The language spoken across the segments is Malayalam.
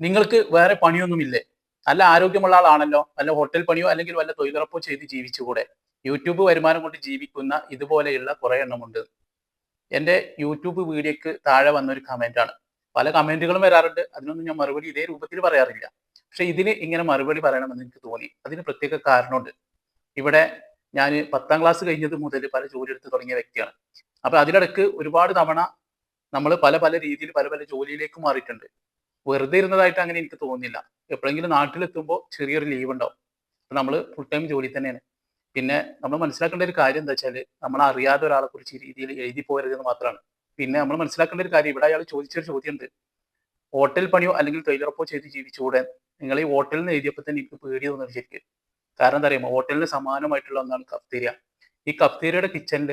നിങ്ങൾക്ക് വേറെ പണിയൊന്നുമില്ലേ? നല്ല ആരോഗ്യമുള്ള ആളാണല്ലോ വല്ല ഹോട്ടൽ പണിയോ അല്ലെങ്കിൽ വല്ല തൊഴിലുറപ്പോ ചെയ്ത് ജീവിച്ചുകൂടെ? യൂട്യൂബ് വരുമാനം കൊണ്ട് ജീവിക്കുന്ന ഇതുപോലെയുള്ള കുറെ എണ്ണമുണ്ട് എന്റെ യൂട്യൂബ് വീഡിയോക്ക് താഴെ വന്ന ഒരു കമന്റ് ആണ്. പല കമന്റുകളും വരാറുണ്ട്. അതിനൊന്നും ഞാൻ മറുപടി ഇതേ രൂപത്തിൽ പറയാറില്ല. പക്ഷെ ഇതിന് ഇങ്ങനെ മറുപടി പറയണമെന്ന് എനിക്ക് തോന്നി. അതിന് പ്രത്യേക കാരണമുണ്ട്. ഇവിടെ ഞാൻ പത്താം ക്ലാസ് കഴിഞ്ഞത് മുതൽ പല ജോലി എടുത്ത് തുടങ്ങിയ വ്യക്തിയാണ്. അപ്പൊ അതിനിടക്ക് ഒരുപാട് തവണ നമ്മൾ പല പല രീതിയിൽ പല പല ജോലിയിലേക്ക് മാറിയിട്ടുണ്ട്. വെറുതെ ഇരുന്നതായിട്ട് അങ്ങനെ എനിക്ക് തോന്നുന്നില്ല എപ്പോഴെങ്കിലും നാട്ടിലെത്തുമ്പോൾ ചെറിയൊരു ലീവ് ഉണ്ടാവും. നമ്മൾ ഫുൾ ടൈം ജോലി തന്നെയാണ്. പിന്നെ നമ്മൾ മനസ്സിലാക്കേണ്ട ഒരു കാര്യം എന്താ വെച്ചാൽ നമ്മൾ അറിയാത്ത ഒരാളെ കുറിച്ച് രീതിയിൽ എഴുതി പോരുതെന്ന് മാത്രമാണ്. പിന്നെ നമ്മൾ മനസ്സിലാക്കേണ്ട ഒരു കാര്യം ഇവിടെ അയാൾ ചോദിച്ചൊരു ചോദ്യമുണ്ട്. ഹോട്ടൽ പണിയോ അല്ലെങ്കിൽ തൊഴിലുറപ്പോ ചെയ്ത് ജീവിച്ചുകൂടെ? നിങ്ങൾ ഈ ഹോട്ടലിൽ നിന്ന് എഴുതിയപ്പോൾ തന്നെ എനിക്ക് പേടി തോന്നുന്നു ശരിക്കും. കാരണം എന്താ അറിയുമോ? ഹോട്ടലിന് സമാനമായിട്ടുള്ള ഒന്നാണ് കഫ്തീരിയ ഈ കഫ്തീരിയയുടെ കിച്ചണിൽ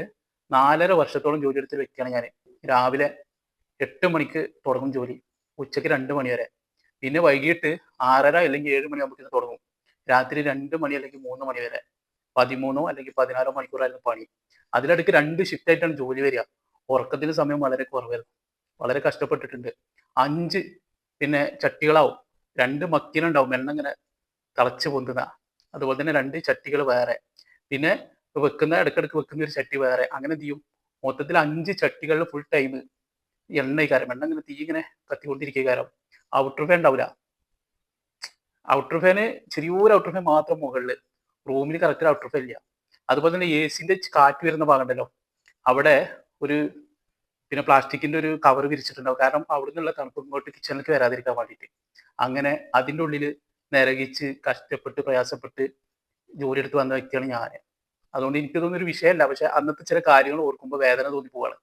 നാലര വർഷത്തോളം ജോലി എടുത്ത വ്യക്തിയാണ് ഞാൻ രാവിലെ എട്ട് മണിക്ക് തുടങ്ങും ജോലി. ഉച്ചയ്ക്ക് രണ്ട് മണി വരെ. പിന്നെ വൈകിട്ട് ആറര അല്ലെങ്കിൽ ഏഴ് മണിയാകുമ്പോൾ തുടങ്ങും. രാത്രി രണ്ട് മണി അല്ലെങ്കിൽ മൂന്ന് മണി വരെ. പതിമൂന്നോ അല്ലെങ്കിൽ പതിനാറോ മണിക്കൂറായിരുന്നു പണി. അതിലിടയ്ക്ക് രണ്ട് ഷിഫ്റ്റ് ആയിട്ടാണ് ജോലി വരിക. ഉറക്കത്തിന് സമയം വളരെ കുറവായിരുന്നു. വളരെ കഷ്ടപ്പെട്ടിട്ടുണ്ട്. അഞ്ച് പിന്നെ ചട്ടികളാവും. രണ്ട് മക്കിനുണ്ടാവും എണ്ണ ഇങ്ങനെ തിളച്ച് പൊന്തുന്ന. അതുപോലെ തന്നെ രണ്ട് ചട്ടികൾ വേറെ. പിന്നെ വെക്കുന്ന ഇടക്കിടക്ക് വെക്കുന്ന ഒരു ചട്ടി വേറെ. അങ്ങനെ ചെയ്യും? മൊത്തത്തിൽ അഞ്ച് ചട്ടികളിൽ ഫുൾ ടൈം എണ്ണ കാരം എണ്ണ ഇങ്ങനെ തീ ഇങ്ങനെ കത്തിക്കൊണ്ടിരിക്കുക കാരം ഔട്ടർ ഫാൻ ഉണ്ടാവില്ല ഔട്ടർ ഫാന് ചെറിയൊരു ഔട്ടർ ഫാൻ മാത്രം മുകളിൽ റൂമിൽ കറക്റ്റ് ഔട്ടർ ഫാൻ ഇല്ല. അതുപോലെ തന്നെ എ സിന്റെ കാറ്റ് വരുന്ന ഭാഗം ഉണ്ടല്ലോ. അവിടെ ഒരു പിന്നെ പ്ലാസ്റ്റിക്കിന്റെ ഒരു കവർ വിരിച്ചിട്ടുണ്ടാവും. കാരണം അവിടെ നിന്നുള്ള തണുപ്പ് ഇങ്ങോട്ട് കിച്ചണിലേക്ക് വരാതിരിക്കാൻ വേണ്ടിയിട്ട്. അങ്ങനെ അതിന്റെ ഉള്ളിൽ നിരകിച്ച് കഷ്ടപ്പെട്ട് പ്രയാസപ്പെട്ട് ജോലി എടുത്ത് വന്ന വ്യക്തിയാണ് ഞാൻ അതുകൊണ്ട് എനിക്ക് തോന്നുന്ന ഒരു വിഷയമല്ല. പക്ഷെ അന്നത്തെ ചില കാര്യങ്ങൾ ഓർക്കുമ്പോൾ വേദന തോന്നി പോവാണ്.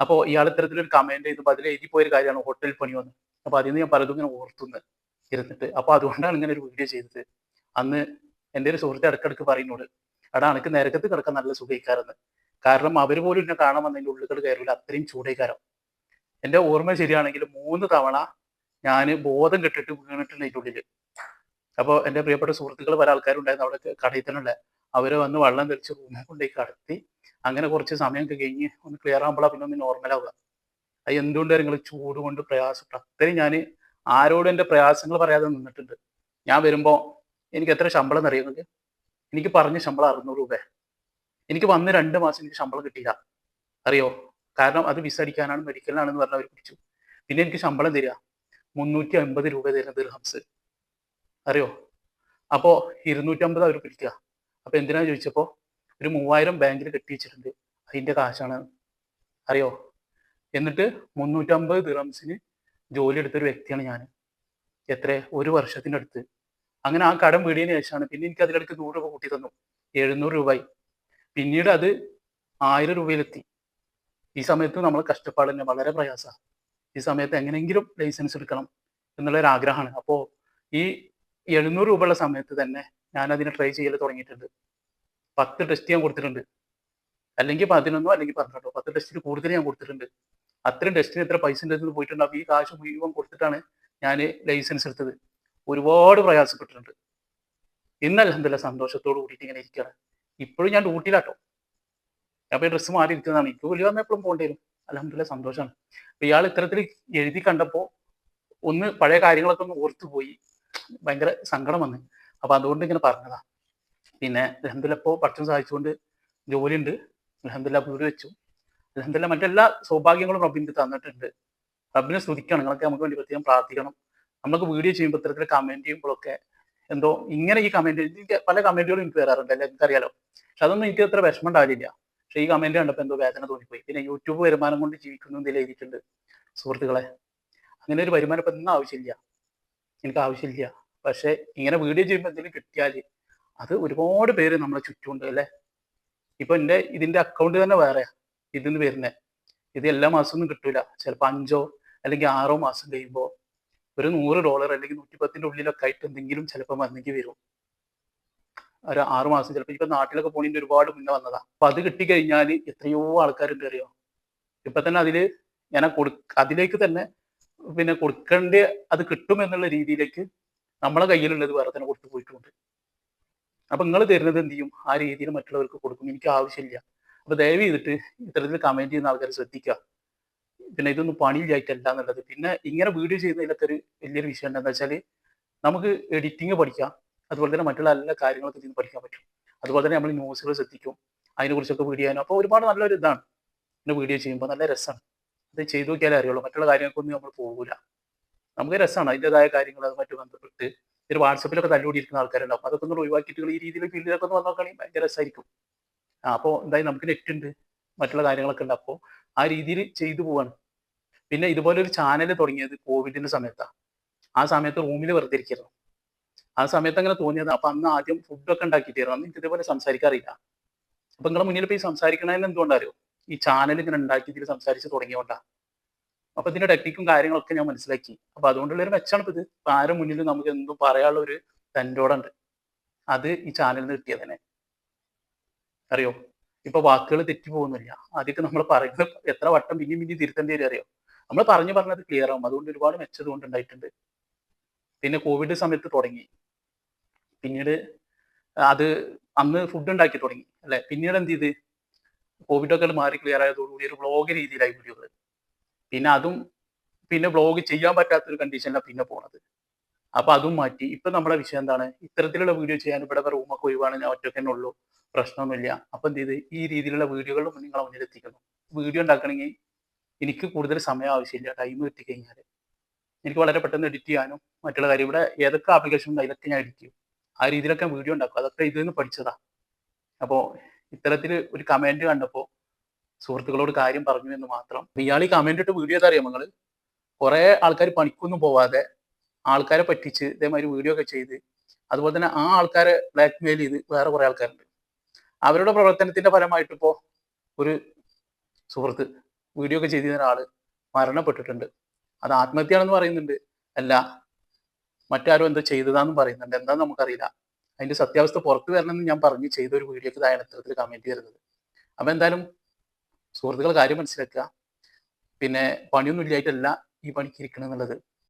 അപ്പോൾ ഇയാൾ ഇത്തരത്തിലൊരു കമന്റ് ചെയ്തപ്പോൾ അതിൽ എഴുതി പോയൊരു കാര്യമാണ് ഹോട്ടൽ പണി വന്ന്. അപ്പൊ അതിൽ നിന്ന് ഞാൻ പലതും ഇങ്ങനെ ഓർത്തുന്ന് ഇരുന്നിട്ട്. അപ്പൊ അതുകൊണ്ടാണ് ഇങ്ങനെ ഒരു വീഡിയോ ചെയ്തത്. അന്ന് എന്റെ ഒരു സുഹൃത്തെ ഇടക്കിടക്ക് പറയുന്നോട് എടാ എനിക്ക് നിരക്കത്ത് കിടക്കാൻ നല്ല സുഖയിക്കാരെന്ന്. കാരണം അവർ പോലും എന്നെ കാണാൻ വന്നതിന്റെ ഉള്ളിൽ കയറില്ല. അത്രയും ചൂടേക്കാരം. എന്റെ ഓർമ്മ ശരിയാണെങ്കിൽ മൂന്ന് തവണ ഞാൻ ബോധം കെട്ടിട്ട് വീണിട്ടുണ്ട് അതിന്റെ ഉള്ളിൽ അപ്പോൾ എന്റെ പ്രിയപ്പെട്ട സുഹൃത്തുക്കൾ പല ആൾക്കാരുണ്ടായിരുന്നു അവിടെ കടയിൽ തന്നെ ഉള്ളത് അവരെ വന്ന് വെള്ളം തെളിച്ച് റൂമിൽ കൊണ്ടുപോയി കടത്തി അങ്ങനെ കുറച്ച് സമയമൊക്കെ കഴിഞ്ഞ് ഒന്ന് ക്ലിയർ ആകുമ്പോഴാണ് പിന്നെ ഒന്ന് നോർമൽ ആവുക. അത് എന്തുകൊണ്ട് നിങ്ങൾ ചൂട് കൊണ്ട് പ്രയാസപ്പെട്ട അത്രയും ഞാൻ ആരോടും എന്റെ പ്രയാസങ്ങൾ പറയാതെ നിന്നിട്ടുണ്ട്. ഞാൻ വരുമ്പോൾ എനിക്ക് എത്ര ശമ്പളം എന്നറിയുന്നത് എനിക്ക് പറഞ്ഞ ശമ്പളം അറുന്നൂറ് രൂപ എനിക്ക് വന്ന് രണ്ട് മാസം എനിക്ക് ശമ്പളം കിട്ടിയില്ല. അറിയോ? കാരണം അത് വിസ അടിക്കാനാണ് മെഡിക്കലിനാണെന്ന് പറഞ്ഞ് അവർ പിടിച്ചു. പിന്നെ എനിക്ക് ശമ്പളം തരിക. മുന്നൂറ്റി അമ്പത് രൂപ തരുന്ന ദിർഹംസ് അറിയോ? അപ്പോൾ ഇരുന്നൂറ്റമ്പത് അവർ പിടിക്കുക. അപ്പോൾ എന്തിനാ ചോദിച്ചപ്പോൾ ഒരു മൂവായിരം ബാങ്കിൽ കെട്ടി വെച്ചിട്ടുണ്ട് അതിന്റെ കാശാണ്. അറിയോ? എന്നിട്ട് മുന്നൂറ്റമ്പത് ദിറംസിന് ജോലി എടുത്തൊരു വ്യക്തിയാണ് ഞാൻ എത്ര ഒരു വർഷത്തിന്റെ അടുത്ത്. അങ്ങനെ ആ കടം വീടിയതിന് ശേഷമാണ് പിന്നെ എനിക്ക് അതിലിടയ്ക്ക് നൂറ് രൂപ കൂട്ടി തന്നു. എഴുന്നൂറ് രൂപയായി പിന്നീട് അത് ആയിരം രൂപയിലെത്തി. ഈ സമയത്ത് നമ്മൾ കഷ്ടപ്പാട് തന്നെ വളരെ പ്രയാസമാണ് ഈ സമയത്ത് എങ്ങനെയെങ്കിലും ലൈസൻസ് എടുക്കണം എന്നുള്ള ഒരു ആഗ്രഹമാണ്. അപ്പോൾ ഈ എഴുന്നൂറ് രൂപയുള്ള സമയത്ത് തന്നെ ഞാൻ അതിനെ ട്രൈ ചെയ്യൽ തുടങ്ങിയിട്ടുണ്ട്. പത്ത് ടെസ്റ്റ് ഞാൻ കൊടുത്തിട്ടുണ്ട്. അല്ലെങ്കിൽ പതിനൊന്നോ അല്ലെങ്കിൽ പന്ത്രണ്ടോ. പത്ത് ടെസ്റ്റിന് കൂടുതൽ ഞാൻ കൊടുത്തിട്ടുണ്ട്. അത്രയും ടെസ്റ്റിന് എത്ര പൈസ ഉണ്ടെന്ന് പോയിട്ടുണ്ട്. ഈ കാശ് മുഴുവൻ കൊടുത്തിട്ടാണ് ഞാൻ ലൈസൻസ് എടുത്തത്. ഒരുപാട് പ്രയാസപ്പെട്ടിട്ടുണ്ട്. ഇന്ന് അലഹമില്ല സന്തോഷത്തോട് കൂടിയിട്ട് ഇങ്ങനെ ഇരിക്കുകയാണ്. ഇപ്പോഴും ഞാൻ ഡ്യൂട്ടിയിലാട്ടോ അപ്പൊ ഈ ഡ്രസ്സ് മാറി ഇരിക്കുന്നതാണ്. എനിക്ക് വലിയ വന്നാൽ എപ്പോഴും പോകേണ്ടി വരും. അലഹമില്ല സന്തോഷമാണ് അപ്പൊ ഇയാൾ ഇത്തരത്തിൽ എഴുതി കണ്ടപ്പോൾ ഒന്ന് പഴയ കാര്യങ്ങളൊക്കെ ഒന്ന് ഓർത്തു പോയി ഭയങ്കര സങ്കടം വന്ന്. അപ്പൊ അതുകൊണ്ട് ഇങ്ങനെ പറഞ്ഞതാ. പിന്നെ അലഹമില്ല ഇപ്പോൾ സാധിച്ചുകൊണ്ട് സഹായിച്ചുകൊണ്ട് ജോലിയുണ്ട്. അലഹമില്ല വീട് വെച്ചു. അലഹമില്ല മറ്റെല്ലാ സൗഭാഗ്യങ്ങളും റബ്ബിന് തന്നിട്ടുണ്ട്. റബ്ബിനെ സ്തുതിക്കണം. നിങ്ങളൊക്കെ നമുക്ക് വേണ്ടി പ്രത്യേകം പ്രാർത്ഥിക്കണം. നമ്മൾക്ക് വീഡിയോ ചെയ്യുമ്പോൾ ഇത്തരത്തിൽ കമന്റ് ചെയ്യുമ്പോഴൊക്കെ എന്തോ ഇങ്ങനെ ഈ കമന്റ് എനിക്ക് പല കമന്റുകളും എനിക്ക് വരാറുണ്ട്. അല്ലെ? എനിക്കറിയാലോ പക്ഷെ അതൊന്നും എനിക്ക് അത്ര വിഷമം ഉണ്ടാവില്ല. പക്ഷെ ഈ കമന്റ് കണ്ടപ്പോൾ എന്തോ വേദന തോന്നിപ്പോയി. പിന്നെ യൂട്യൂബ് വരുമാനം കൊണ്ട് ജീവിക്കുന്നു എന്തെങ്കിലും എഴുതിയിട്ടുണ്ട് സുഹൃത്തുക്കളെ. അങ്ങനെ ഒരു വരുമാനം ഇപ്പം ആവശ്യമില്ല. എനിക്ക് ആവശ്യമില്ല. പക്ഷെ ഇങ്ങനെ വീഡിയോ ചെയ്യുമ്പോൾ എന്തെങ്കിലും കിട്ടിയാൽ അത് ഒരുപാട് പേര് നമ്മളെ ചുറ്റുമുണ്ട് അല്ലേ? ഇപ്പൊ എന്റെ ഇതിന്റെ അക്കൗണ്ട് തന്നെ വേറെ ഇതിന്ന് വരുന്നത് ഇത് എല്ലാ മാസമൊന്നും കിട്ടൂല. ചിലപ്പോൾ അഞ്ചോ അല്ലെങ്കിൽ ആറോ മാസം കഴിയുമ്പോൾ ഒരു നൂറ് ഡോളർ അല്ലെങ്കിൽ നൂറ്റിപ്പത്തിന്റെ ഉള്ളിലൊക്കെ ആയിട്ട് എന്തെങ്കിലും ചിലപ്പോൾ വന്നെങ്കിൽ വരും. ഒരു ആറ് മാസം ചിലപ്പോൾ ഇപ്പൊ നാട്ടിലൊക്കെ പോണിന്റെ ഒരുപാട് മുന്നേ വന്നതാ. അപ്പൊ അത് കിട്ടിക്കഴിഞ്ഞാൽ എത്രയോ ആൾക്കാരുണ്ട് അറിയോ? ഇപ്പൊ തന്നെ അതിൽ ഞാൻ കൊടു അതിലേക്ക് തന്നെ പിന്നെ കൊടുക്കേണ്ട അത് കിട്ടും എന്നുള്ള രീതിയിലേക്ക് നമ്മളെ കയ്യിലുള്ളത് വേറെ തന്നെ കൊടുത്തു പോയിട്ടുണ്ട്. അപ്പൊ നിങ്ങൾ തരുന്നത് എന്ത് ചെയ്യും? ആ രീതിയിൽ മറ്റുള്ളവർക്ക് കൊടുക്കും. എനിക്ക് ആവശ്യമില്ല. അപ്പൊ ദയവ് ചെയ്തിട്ട് ഇത്തരത്തിൽ കമന്റ് ചെയ്യുന്ന ആൾക്കാർ ശ്രദ്ധിക്കുക. പിന്നെ ഇതൊന്നും പണിയില്ലായിട്ടല്ല എന്നുള്ളത്. പിന്നെ ഇങ്ങനെ വീഡിയോ ചെയ്യുന്നതിലൊക്കെ ഒരു വലിയൊരു വിഷയം എന്താണെന്ന് വെച്ചാൽ നമുക്ക് എഡിറ്റിങ് പഠിക്കാം. അതുപോലെ തന്നെ മറ്റുള്ള എല്ലാ കാര്യങ്ങളൊക്കെ ഇതിന് പഠിക്കാൻ പറ്റും. അതുപോലെ തന്നെ നമ്മൾ ന്യൂസുകൾ ശ്രദ്ധിക്കും. അതിനെക്കുറിച്ചൊക്കെ വീഡിയോ ചെയ്യാനും. അപ്പോൾ ഒരുപാട് നല്ലൊരു ഇതാണ്. പിന്നെ വീഡിയോ ചെയ്യുമ്പോൾ നല്ല രസമാണ് അത് ചെയ്തു നോക്കിയാലേ അറിയുള്ളൂ. മറ്റുള്ള കാര്യങ്ങൾക്കൊന്നും നമ്മൾ പോകില്ല നമുക്ക് രസമാണ് അതിന്റെതായ കാര്യങ്ങൾ അതുമായിട്ട് ബന്ധപ്പെട്ട് ഒരു വാട്സപ്പിലൊക്കെ തല്ലുകൂടിയിരിക്കുന്ന ആൾക്കാരുണ്ടാവും അതൊക്കെ ഒന്ന് ഒഴിവാക്കിയിട്ട് ഈ രീതിയിൽ ഫീൽഡിലൊക്കെ ഒന്ന് വന്നോക്കുകയാണെങ്കിൽ ഭയങ്കര രസമായിരിക്കും അപ്പോൾ എന്തായാലും നമുക്ക് നെറ്റ് ഉണ്ട്. മറ്റുള്ള കാര്യങ്ങളൊക്കെ ഉണ്ട്. അപ്പോൾ ആ രീതിയിൽ ചെയ്തു പോവാണ്. പിന്നെ ഇതുപോലെ ഒരു ചാനൽ തുടങ്ങിയത് കോവിഡിന്റെ സമയത്താണ് ആ സമയത്ത് റൂമിൽ വെറുതെ ഇരിക്കുന്നു ആ സമയത്ത് അങ്ങനെ തോന്നിയത്. അപ്പൊ അന്ന് ആദ്യം ഫുഡൊക്കെ ഉണ്ടാക്കിയിട്ടായിരുന്നു. അന്ന് എനിക്ക് ഇതേപോലെ സംസാരിക്കാറില്ല. അപ്പൊ നിങ്ങളുടെ മുന്നിൽ പോയി സംസാരിക്കണതിന് എന്തുകൊണ്ടറിയോ ഈ ചാനൽ ഇങ്ങനെ ഉണ്ടാക്കി ഇതിൽ സംസാരിച്ച് തുടങ്ങിയോണ്ടാ അപ്പൊ ഇതിന്റെ ടെക്നിക്കും കാര്യങ്ങളൊക്കെ ഞാൻ മനസ്സിലാക്കി. അപ്പൊ അതുകൊണ്ടുള്ള ഒരു മെച്ചാണ് ഇത്. ആരും മുന്നിൽ നമുക്ക് എന്തും പറയാനുള്ള ഒരു തന്റോടുണ്ട് അത് ഈ ചാനലിൽ നിന്ന് കിട്ടിയത് തന്നെ അറിയോ? ഇപ്പൊ വാക്കുകൾ തെറ്റി പോകുന്നില്ല. ആദ്യമൊക്കെ നമ്മൾ പറയുന്നത് എത്ര വട്ടം പിന്നെയും പിന്നെയും തിരുത്തേണ്ടി വരും അറിയോ? നമ്മൾ പറഞ്ഞു പറഞ്ഞത് ക്ലിയർ ആവും. അതുകൊണ്ട് ഒരുപാട് മെച്ചത് കൊണ്ടുണ്ടായിട്ടുണ്ട് പിന്നെ കോവിഡ് സമയത്ത് തുടങ്ങി. പിന്നീട് അത് അന്ന് ഫുഡ് ഉണ്ടാക്കി തുടങ്ങി. അല്ലെ? പിന്നീട് എന്ത് ചെയ്ത്? കോവിഡൊക്കെ മാറി ക്ലിയർ ആയതോടുകൂടി ഒരു വ്ളോഗ് രീതിയിലായി വീഡിയോകൾ പിന്നെ അതും പിന്നെ വ്ളോഗ് ചെയ്യാൻ പറ്റാത്തൊരു കണ്ടീഷനിലാണ് പിന്നെ പോണത്. അപ്പൊ അതും മാറ്റി. ഇപ്പൊ നമ്മുടെ വിഷയം എന്താണ്? ഇത്തരത്തിലുള്ള വീഡിയോ ചെയ്യാൻ ഇവിടെ റൂമൊക്കെ ഒഴിവാണ് ഞാൻ ഒറ്റയ്ക്ക് ഉള്ളൂ. പ്രശ്നമൊന്നുമില്ല. അപ്പൊ എന്ത് ചെയ്ത്? ഈ രീതിയിലുള്ള വീഡിയോകളും നിങ്ങളെ മുന്നിൽ എത്തിക്കുന്നു. വീഡിയോ ഉണ്ടാക്കണമെങ്കിൽ എനിക്ക് കൂടുതൽ സമയം ആവശ്യമില്ല. ടൈം കിട്ടിക്കഴിഞ്ഞാൽ എനിക്ക് വളരെ പെട്ടെന്ന് എഡിറ്റ് ചെയ്യാനും മറ്റുള്ള കാര്യം. ഇവിടെ ഏതൊക്കെ ആപ്ലിക്കേഷൻ ഉണ്ട് അതിലൊക്കെ ഞാൻ എഡിറ്റ് ചെയ്യും. ആ രീതിയിലൊക്കെ വീഡിയോ ഉണ്ടാക്കും. അതൊക്കെ ഇതിൽ നിന്ന് പഠിച്ചതാ. അപ്പോൾ ഇത്തരത്തിൽ ഒരു കമന്റ് കണ്ടപ്പോൾ സുഹൃത്തുക്കളോട് കാര്യം പറഞ്ഞു എന്ന് മാത്രം. ഇയാൾ ഈ കമന്റ് ഇട്ട് വീഡിയോ അറിയാം നിങ്ങൾ കുറെ ആൾക്കാർ പണിക്കൊന്നും പോവാതെ ആൾക്കാരെ പറ്റിച്ച് ഇതേമാതിരി വീഡിയോ ഒക്കെ ചെയ്ത് അതുപോലെ തന്നെ ആ ആൾക്കാരെ ബ്ലാക്ക് മെയിൽ ചെയ്ത് വേറെ കുറെ ആൾക്കാരുണ്ട്. അവരുടെ പ്രവർത്തനത്തിന്റെ ഫലമായിട്ട് ഇപ്പോ ഒരു സുഹൃത്ത് വീഡിയോ ഒക്കെ ചെയ്തിരുന്ന ഒരാൾ മരണപ്പെട്ടിട്ടുണ്ട്. അത് ആത്മഹത്യയാണെന്ന് പറയുന്നുണ്ട്. അല്ല മറ്റാരും എന്തോ ചെയ്തതാന്ന് പറയുന്നുണ്ട്. എന്താന്ന് നമുക്കറിയില്ല. അതിന്റെ സത്യാവസ്ഥ പുറത്തു വരണമെന്ന് ഞാൻ പറഞ്ഞ് ചെയ്ത ഒരു വീഡിയോക്ക് താഴെ ഇത്തരത്തിൽ കമന്റ് ചെയ്തിരുന്നത്. അപ്പൊ എന്തായാലും സുഹൃത്തുക്കൾ കാര്യം മനസ്സിലാക്കുക. പിന്നെ പണിയൊന്നും ഇല്ലായിട്ടല്ല ഈ പണിക്ക് ഇരിക്കണം എന്നുള്ളത്.